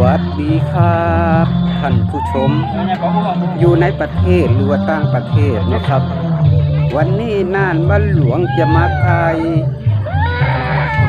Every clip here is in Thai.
วัสดีครับท่านผู้ชม อยู่ในประเทศหรือว่าต่างประเทศนะครับ วันนี้น่านบ้านหลวงจะมาไทย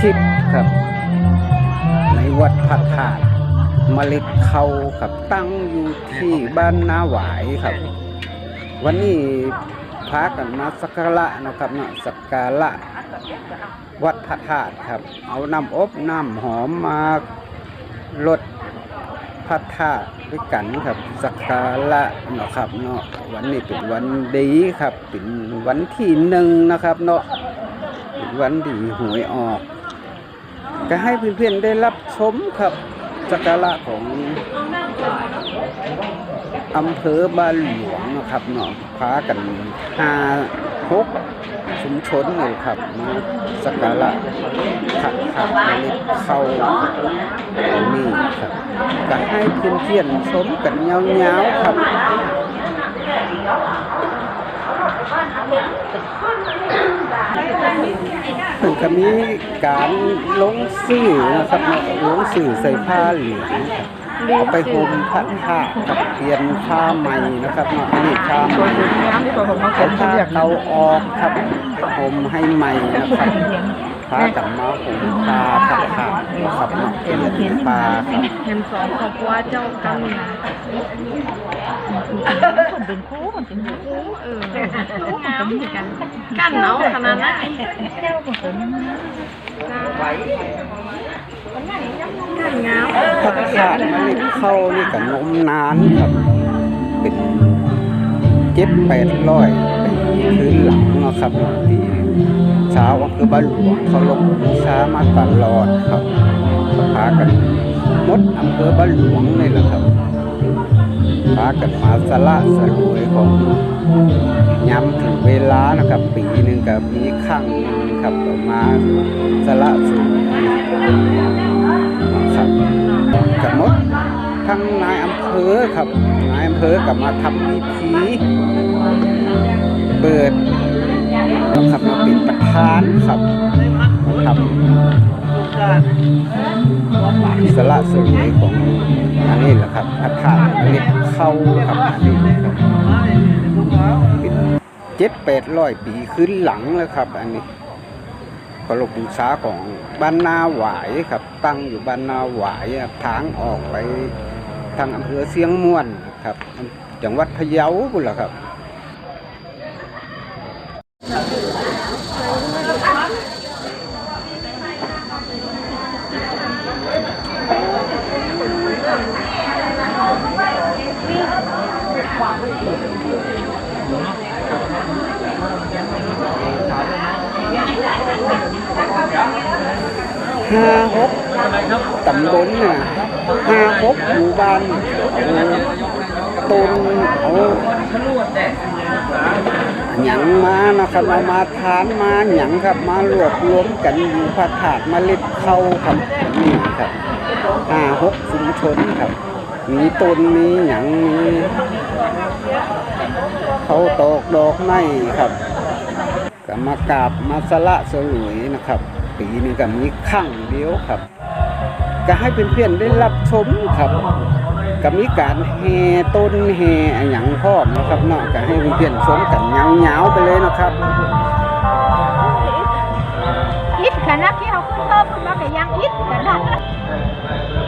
คลิปครับ ในวัดพระธาตุเมล็ดเขาครับตั้งอยู่ที่บ้านนาหวายครับ วันนี้พากันมาสักการะนะครับเนาะสักการะวัดพระธาตุครับ เอาน้ำอบน้ำหอมมา ลดพระธาตุด้วยกันครับสักการะเนาะครับเนาะวันนี้เป็นวันดีครับเป็นวันที่หนึ่งนะครับเนาะเป็นวันดีหวยออก ก็ให้เพื่อนๆได้รับชมครับสักการะของอำเภอบ้านหลวงนะครับเนาะพากันหาหกชุมชนเลยครับมา สักการะขัดขัดเมล็ดเข้าอันนี้ครับก็ให้เพื่อนๆชมกันยาวๆครับถึงจะมีการลงสื่อนะครับลงสื่อใส่ผ้าเหลืองครับ เอาไปห่มผ้าผ้ากับเปลี่ยนผ้าใหม่นะครับเนาะอันนี้ผ้าใหม่เอาผ้าเตาออกครับห่มให้ใหม่นะครับผ้ากับมาห่มผ้าผ้าผ้านะครับเนาเปลี่ยนผ้าเห็นสองครอบครัวเจ้ากันนะคนเป็นคู่คนเป็นคู่เออคู่งามเหนกันกันเนาะขนาดนั้นกันงาม ผ้าผ้ามันนี่เข้านี่กับนมนานครับ เป็นเจ็ดแปดร้อยปีคืนหลังนะครับที่ชาวอำเภอบ้านหลวงเขาลงบูชามาตลอดครับพากันมดอำเภอบ้านหลวงนี่แหละครับพากันมาสละสลวยของย้ำถึงเวลานะครับ ปีหนึ่งกับมีครั้งหนึ่งครับมาสละสลวยน ครับกับมดทั้งนายอำเภอครับ นายอำเภอกับมาทำพิธีเปิดนะครับมาเป็นประธานครับทำอิสระสวยของอันนี้แหละครับพระธาตุเล็กเข้าครับอันนี้ครับเป็นเจ็ดแปดร้อยปีขึ้นหลังแล้วครับ อันนี้ เคารพบูชาของบ้านนาหวายครับ ตั้งอยู่บ้านนาหวายทางออกไปทางอำเภอเสียงม่วนครับจังหวัดพะเยาพุ่นล่ะครับ ห้าหกตำบลน่ะห้าหกหมู่บ้านต้นเอาหยังมานะครับเอามาทานมาหยังครับมารวบรวมกันอยู่พระธาตุมาเล็ดเข้าครับนี่ครับห้าหกชุมชนครับ มีต้นมีหยังมีเขาตอกดอกไม้ครับก็มากราบมาสละสลวยนะครับ ปีนี่ก็มีขั้งเดียวครับ ก็ให้เพื่อนๆได้รับชมครับก็มีการแห่ต้นแห่อย่างพร้อมนะครับเนาะก็ให้เพื่อนๆชมกันยาวๆไปเลยนะครับ ít khả năng khi học không thơm nó phải giang ít khả năng อย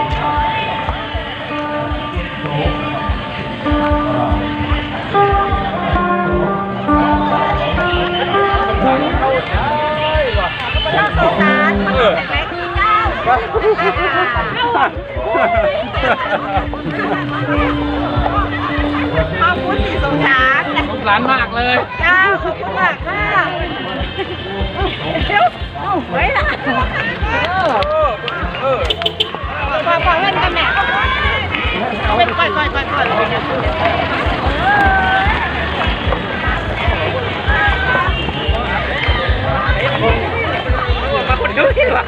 ขอบคุณที่สงสารสงสารมากเลยจ้าขอบคุณมากค่ะเดี๋ยวเอาไว้ละพอพอเล่นกันแม่เอาไปก่อยก่อยก่อยก่อยมาคนดูที่หลัง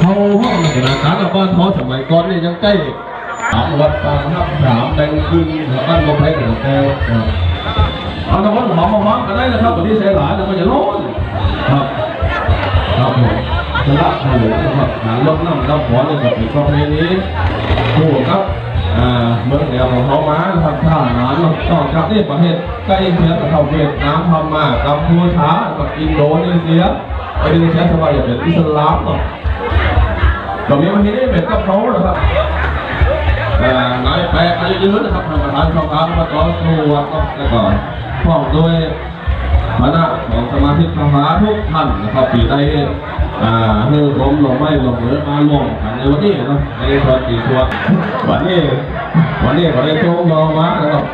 เขาห้องนักการและบ้านเขาสมัยก่อนเนี่ยยังใกล้สามวัดตามนับสามแดงขึ้นบ้านลมเพชรแต่เอาน้ำมันหอมมาหอมกันได้นะครับวันนี้ใช้หลายแล้วมันจะร้อนครับครับผมจะละถนนนะครับหารถน้ำน้ำฝนเลยกับเป็นประเพณีคู่ครับอ่าเมืองแนวของเขามาทำท่าหนานเนาะต่อจากนี้ประเทศใกล้เคียงกับเขาเวียดนามพม่ากัมพูชากับอินโดนีเซีย อินโดนีเซียสบายอย่างเป็นอิสลามเนาะตรงนี้วันนี้ได้เป็นกับเขานะครับอ่านายแปะอายุยืนนะครับทางประธานช่องทางมาต่อสู้ครับแล้วก็พร้อมด้วยคณะของสมาชิกสภาทุกท่านนะครับปีได้อ่าเฮือผมลงไม่ลงเหมือมาลวงกันในวันนี้นะในส่วนกี่ส่วนวันนี้วันนี้ก็ได้โชว์รอมานะครับ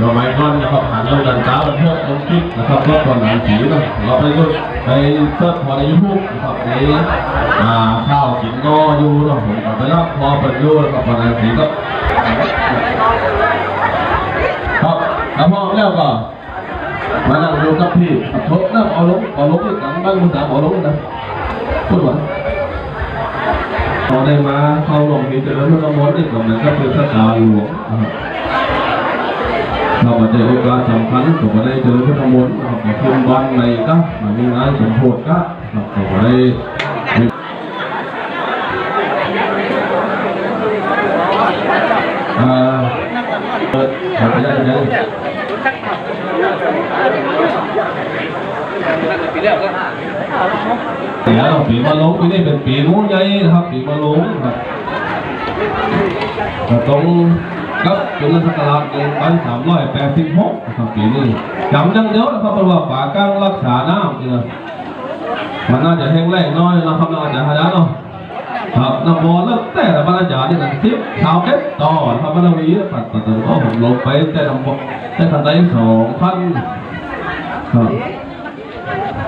เราไม่ก่อนนะครับผ่านเรื่องดันจ้าบันเทิงลงคลิปนะครับเพื่อคนหนังผีนะเราไปดูไปเสิร์ชพอในยูทูบนะครับในอ่าข้าวกินงออยู่นะผมไปรับพอเป็นอยูนะครับพอหนังผีก็ครับแล้วพอแล้วก็มานั่งดูกับพี่ขับรถนั่งเอาลงเอาลงด้วยกันบ้างคุณสามเอาลงนะพูดว่าพอได้มาเข้าลงมีเจริญพระมรนี่ก็เหมือนกับเป็นสถานหลวงนะครับ เรามาเจอโอกาสสำคัญก็มาได้เจอพระมรนะครับมาขึ้นบ้านในก็มามีงานสมโพธิก็ครับก็มาได้อ่าเปิดขออนุญาตนะเดี๋ยวปีมาลงปีนี้เป็นปีงูใหญ่นะครับปีมาลงครับก็ตรง กับจุลศักราชหนึ่งพันะครับปีนี้จำยังเดียวนะครับเพราะว่าป่ากลางรักษาน้ำนี่นะมันน่าจะแห้งแล้งน้อยนะครับน่าจะหาได้เนาะครับน้ำบอลแล้วแต่ละบรรดาเนี่นะทิพย์ชาวเด็ดต่อครับมันมีปัดปัดตัวผมลงไปแต่ลำบากแต่ทันใดสองพันครับ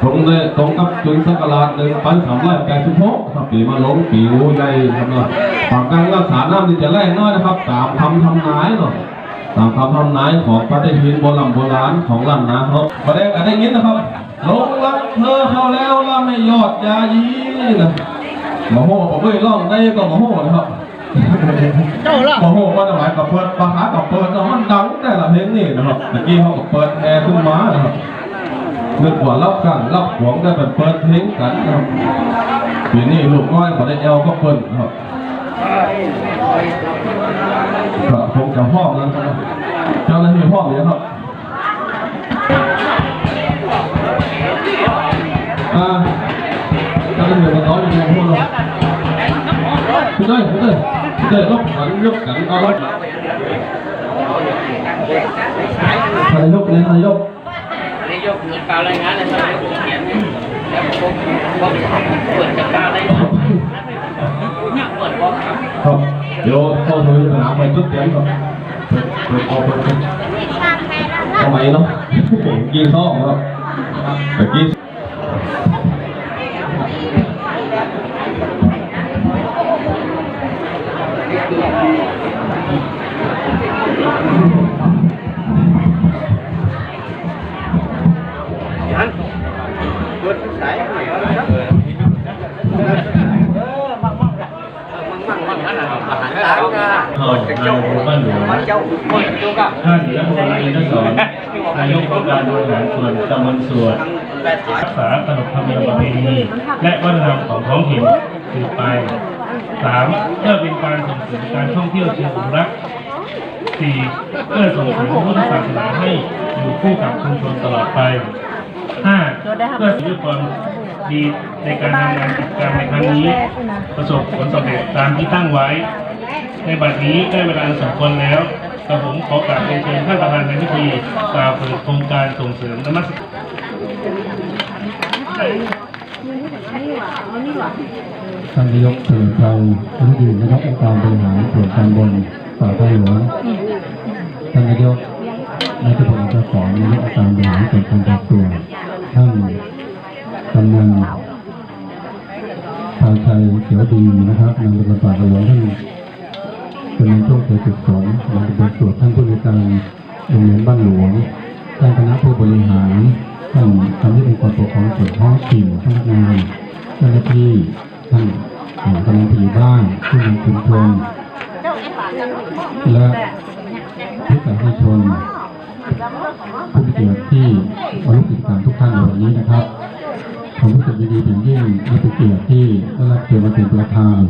ตรงเลยตรงกับจุดสักราชหนึ่งพันสามร้อยแปดสิบหกครับปีมาลงปีงูใหญ่ครับเนาะฝั่งการรักษาน้ำนี่จะแรงน้อยนะครับ ตามคำทำนายเนาะตามคำทำนายของพระเทพินโบราณโบราณของล้านนาเขาประเด็นกันได้ยินนะครับลงรักเธอเข้าแล้วล่าไม่ยอดยายีนะหมอโหผมเอ้ยร้องได้ก็หมอโหนะครับเจ้าล่ะโอ้โหว่าทำไมกับเปิดปะหากับเปิดเนาะมันดังแต่ละเพลงนี่นะครับเมื่อกี้เขาก็เปิดแอร์ขึ้นมานะครับ นึกว่ารับกันรับหวงได้เป็นเปิดเพลงกันครับปีนี้ลูกน้อยก็ได้เอลก็เปิดครับก็คงจะห้องนั้นครับเจ้าหน้าที่ห้องนี้ครับอ่าเจ้าหน้าที่มันน้อยอยู่ในห้องเราคุณได้คุณได้คุณได้ลบขันยกขันเอาไว้ใครยกเลยใครยก ยกเกล่าวรายงานในสมัยผมเขียนแล้วผมผมเปิดกาวรายงานเปิดบอกครับครับเดี๋ยวเข้าสู่สนามไปจุดเตียงก่อนเปิดเปิดเอาเปิดทำไมเนาะกินข้าวครับแต่กิ นล้างงาเข้านายอำเภอบ้านหลวงเจ้าคนเจ้ากับท่านรัฐมนตรีนสอนนายกองค์การบริหารส่วนตำบลสวดแปดสิบรักษาขนบธรรมเนียมประเพณีและวัฒนธรรมของท้องถิ่นสืบไปสามเพื่อเป็นการส่งเสริมการท่องเที่ยวเชิงอนุรักษ์สี่เพื่อส่งเสริมพุทธศาสนาให้อยู่คู่กับชุมชนตลอดไปห้าเพื่อสิ่งความ ดีในการทำงานกิจกรรมในครั้งนี้ ประสบผลสำเร็จตามที่ตั้งไว้ ในบัดนี้ได้เวลาสมควรแล้วกระผมขอกราบเรียนเชิญท่านประธานในพิธีกล่าวเปิดโครงการส่งเสริมนมัสการท่านนายกเฉลิมชัยอนุดีนายกองค์การบริหารส่วนตำบลป่าไทยหลวงท่านนายกนายกพลเจ้าของนายกองค์การบริหารส่วนตำบลส่วท่าน กำนันทางชัยเขียวดีนะครับนางตำบลป่าไทยหลวงท่านเป็นในช่วงเขตศึกษงนางตำบลส่วนท่านผู้ในการโรงเรียนบ้านหลวงท่านคณะผู้บริหารท่านคณะองค์กรปกครองส่วนท้องถิ่นพนักงานเจ้าหน้าที่ท่านกำลังผู้ใหญ่บ้านผู้นำชุมชนและผู้สาธารณชนผู้เกี่ยรติที่มาร่วมกิจกรรมทุกท่านในวันนี้นะครับ ผมรู้สึกยินดีเป็นยิ่งและเป็นเกียรติที่ได้รับเชิมาเป็นประธาน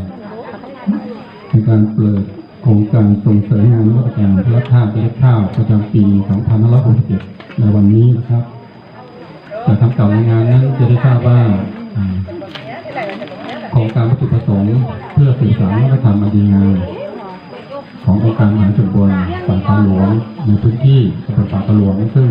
ในการเปิดโครงการส่งเสริมงานวัตกรรมพลักข้าวเป็นข้าวประจำปี 2567 ในวันนี้นะครับจากคำกล่าวในงานนั้นจะได้ทราบว่าอ่าโครงการวัตถุประสงค์เพื่อสื่อสารวัฒนธรรมอันดีงามขององค์การมหาชนบนป่าตาหลวงในพื้นที่ตำบลป่าตาหลวงซึ่ง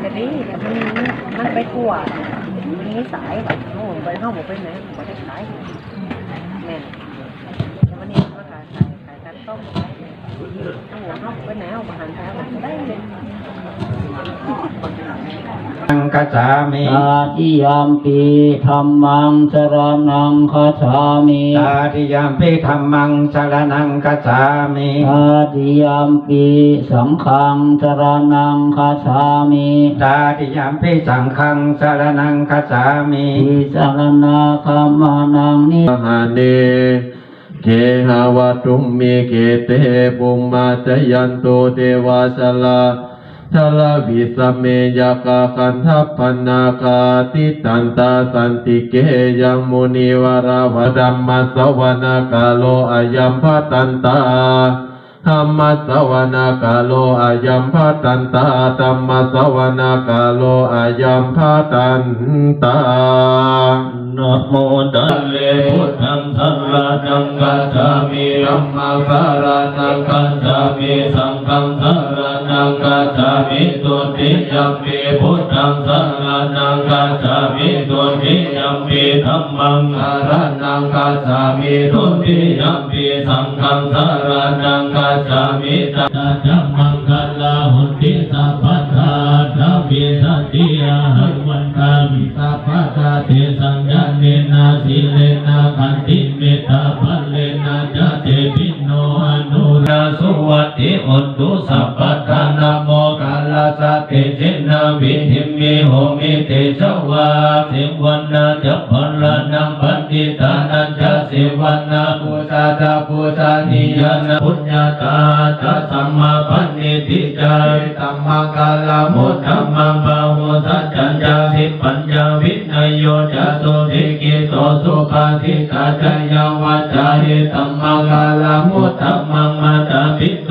แต่นี่มันมันไปทั่วมีสายแบบโน่นไปเข้าหมดไปไหนหมดได้ขายแม่นแต่วันนี้ก็ขายขายขายกันต้มเอาหัวเข้าไปไหนเอามาหันท้ายมันได้เลย นังกัจจามิตาทิยามปีธรรมังสรนังคาฉามิตาทิยามปิธรรมังสรนังกัจจามิตาทิยามปีสังฆังสรนังคาฉามิตาทิยามปิสังฆังสรนังกัจจามิทิสรนาคามานังนิมหาเนเกหาวตุมมีเกเตปุมมาจยันโตเทวาสลา ทลวิสเมยกาคันทัพนาคาติตันตาสันติเกยังมุนีวราวดัมมาสวนาคาโลอายัมพตันตา ธรรมสวนาคาโลอายัมพาตันตาธรรมสวนาคาโลอายัมพาตันตานะโมตัสสะพุทธังสัรนังกัจฉามิธัมมังสรนังกัจฉามิสังฆังสารนังกัจฉามิตุติยัมปิพุทธังสารนังกัจฉามิตุติยัมปิธัมมังสารนังกัจฉามิตุติยัมปิสังฆังสารนังกัจฉามิตัจจมังคัลาหุติสัพพะทาทัพพิสัตติอาหังวันตามิสัพพะทาเทสัญญาเนนาสิเลนะขันติเมตาพัลเลนะจะเตปิโนอนุนาสุวัติอุตุสัพพะทานโมกัลาสเตเจนะวิหิมิโหมิเตชวาสิวันนาจะพัลลานังปันติตานันจะ วันนาปุชาจะปุตานิยานาปุญญาตาจะสัมมาปันนิติจารตัมมังกาลามุตตัมมังบาหุสัจจัญญาสิปัญญาวินยโยจะสุทิกิโตสุภาสิกาจยาวาจาริตัมมังกาลามุตตัมมังมาตาปิโต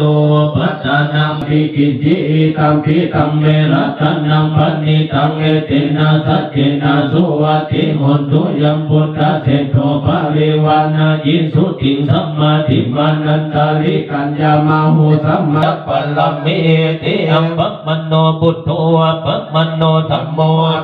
ปัต นังพิกิจิตัมพิตัมเมรัตนังปันนิตังเอตินาสัจเจนาสุวัติหนตุยัมพุทธเทโตภาริวานายิสุติงสัมมาทิมานันตาลิกัญญามาหุสัมมาปัลลมิเอติอัมปัมโนบุตโตปัมโนธรรมโม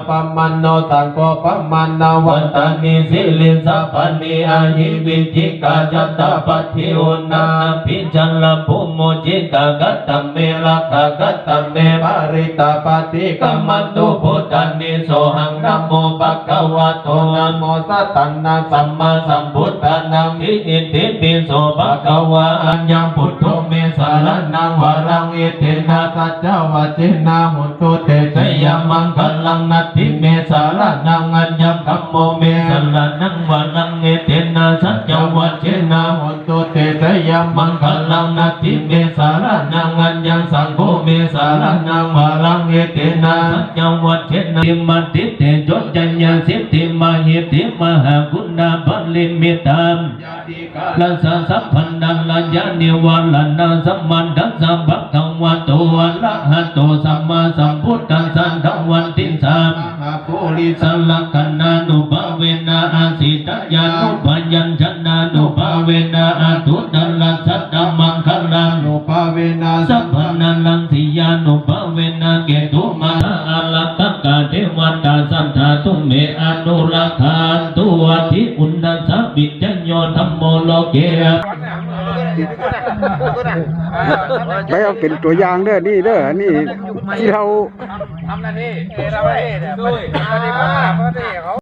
ปัมโนสังโฆปัมโนวันตานิสิลินสัพพนิอาหิวิจิกาจัตตาปัทิโอนาพิจัลลภูโมจิตากัตตเมลักกัตตเมปาริตาปฏิกัมมันตุพุทธานิโสหังนัมโมปักวะโตนะโมสัตตันนาสัมมาสัมพุทธานังอิติติปิโสปักวะอัญญพุทโธเมสารนังวรังอิตินาสัจจวัจเจนาหุตุเตชยมังคลังนัตถิเมสารนังอัญญังคัมโมเมสารนังวรัง อิตินาสัจจวัจเจนาหุนตุเตตยมังคลังนาติเมสารนังอัญญังสังโฆเมสารนังบาลังอิตินาสัจจวัจเจนาติมัติเตจจัญญาสิทธิมหิติมหากุณาภัลลิมิตาม ลัสสะสัพพันดังลัญญานิวาลันาสัมมันดัสสะภะคะวะโตอะระหะโตสัมมาสัมพุทธัสสะทวันติสามปุริสัลลักขณานุภาเวนะอาสิตยานุปยัญชนะนุภาเวนะอาตุตัลลัสสะธัมมังคลังนุภาเวนะสัพพนาลังสิยานุภาเวนะเกตุมาอาลัตตกะเทวตาสันทาตุเมอนุรักขันตุ ไปเอาเป็นตัวอย่างเด้อนี่เด้อนี่ที่เราทำหน้าที่ทำหน้าที่เนี่ยปฏิบัติหน้าที่เขา